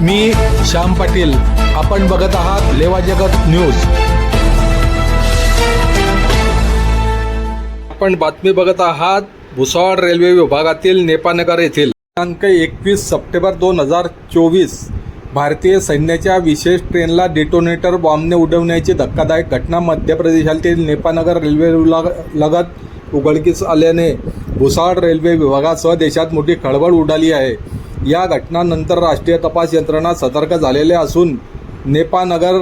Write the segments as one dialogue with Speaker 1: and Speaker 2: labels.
Speaker 1: मी श्याम पाटील. आपण बघत आहात लेवा जगत न्यूज. आपण बातमी बघत आहात भुसावळ रेल्वे विभागातील नेपानगर येथील. दिनांक एकवीस सप्टेंबर दोन हजार चोवीस. भारतीय सैन्याच्या विशेष ट्रेनला डेटोनेटर बॉम्बने उडवण्याची धक्कादायक घटना मध्य प्रदेशातील नेपानगर रेल्वे लग- लगत उघडकीस आल्याने भुसावळ रेल्वे विभागासह देशात मोठी खळबळ उडाली आहे. या घटनानंतर राष्ट्रीय तपास यंत्रणा सतर्क झालेल्या असून नेपानगर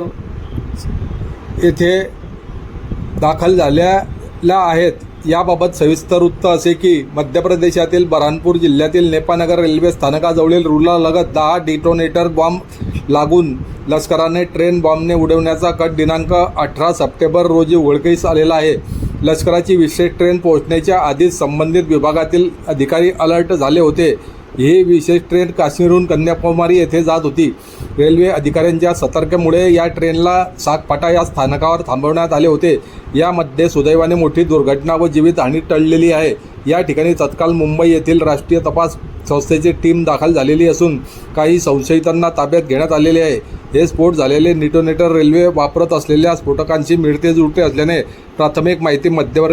Speaker 1: येथे दाखल झालेल्या आहेत. याबाबत सविस्तर वृत्त असे की मध्य प्रदेशातील बऱ्हाणपूर जिल्ह्यातील नेपानगर रेल्वे स्थानकाजवळील रुलालगत दहा डिटोनेटर बॉम्ब लागून लष्कराने ट्रेन बॉम्बने उडवण्याचा कट दिनांक अठरा सप्टेंबर रोजी उघडकीस आलेला आहे. लष्कराची विशेष ट्रेन पोहोचण्याच्या आधीच संबंधित विभागातील अधिकारी अलर्ट झाले होते. ही विशेष ट्रेन काश्मीरहून कन्याकुमारी येथे जात होती. रेल्वे अधिकाऱ्यांच्या सतर्कमुळे या ट्रेनला सागपाटा या स्थानकावर थांबवण्यात आले होते. यामध्ये सुदैवाने मोठी दुर्घटना व जीवितहानी टळलेली आहे. या ठिकाणी तत्काल मुंबई येथील राष्ट्रीय तपास संस्थेची टीम दाखल झालेली असून काही संशयितांना ताब्यात घेण्यात आलेले आहे. हे स्फोट झालेले निटोनेटर रेल्वे वापरत असलेल्या स्फोटकांशी मिळते जुळते असल्याने प्राथमिक माहिती मध्य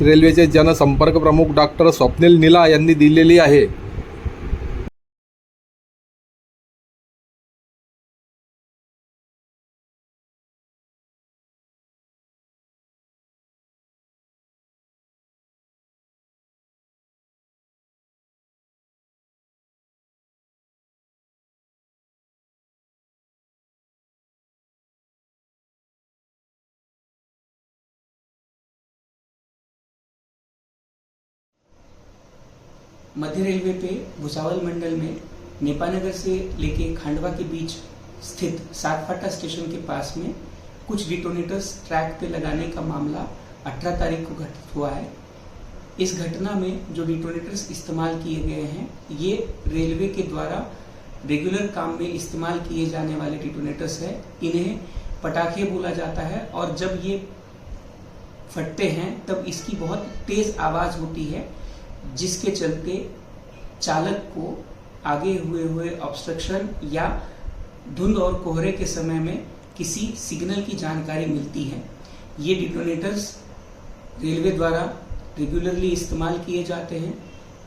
Speaker 1: रेल्वेचे जनसंपर्क प्रमुख डॉक्टर स्वप्नील निला यांनी दिलेली आहे.
Speaker 2: मध्य रेलवे पे भुसावल मंडल में नेपानगर से लेके खांडवा के बीच स्थित सातफाटा स्टेशन के पास में कुछ डिटोनेटर्स ट्रैक पे लगाने का मामला 18 तारीख को घटित हुआ है। इस घटना में जो डिटोनेटर्स इस्तेमाल किए गए हैं, ये रेलवे के द्वारा रेगुलर काम में इस्तेमाल किए जाने वाले डिटोनेटर्स है। इन्हें पटाखे बोला जाता है और जब ये फटते हैं, तब इसकी बहुत तेज आवाज़ होती है। जिसके चलते चालक को आगे हुए हुए ऑब्स्ट्रक्शन या धुंध और कोहरे के समय में किसी सिग्नल की जानकारी मिलती है। ये डिटोनेटर्स रेलवे द्वारा रेगुलरली इस्तेमाल किए जाते हैं।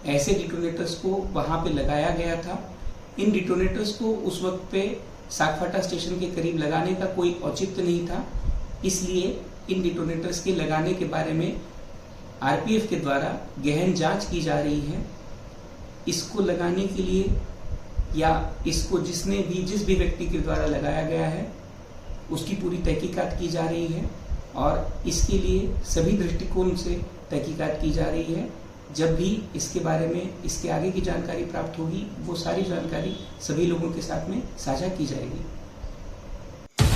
Speaker 2: ऐसे डिटोनेटर्स को वहाँ पे लगाया गया था। इन डिटोनेटर्स को उस वक्त पे सागफाटा स्टेशन के करीब लगाने का कोई औचित्य नहीं था। इसलिए इन डिटोनेटर्स के लगाने के बारे में आरपीएफ के द्वारा गहन जाँच की जा रही है। इसको लगाने के लिए या इसको जिसने भी, जिस भी व्यक्ति के द्वारा लगाया गया है, उसकी पूरी तहकीकात की जा रही है और इसके लिए सभी दृष्टिकोण से तहकीकात की जा रही है। जब भी इसके बारे में, इसके आगे की जानकारी प्राप्त होगी, वो सारी जानकारी सभी लोगों के साथ में साझा की जाएगी।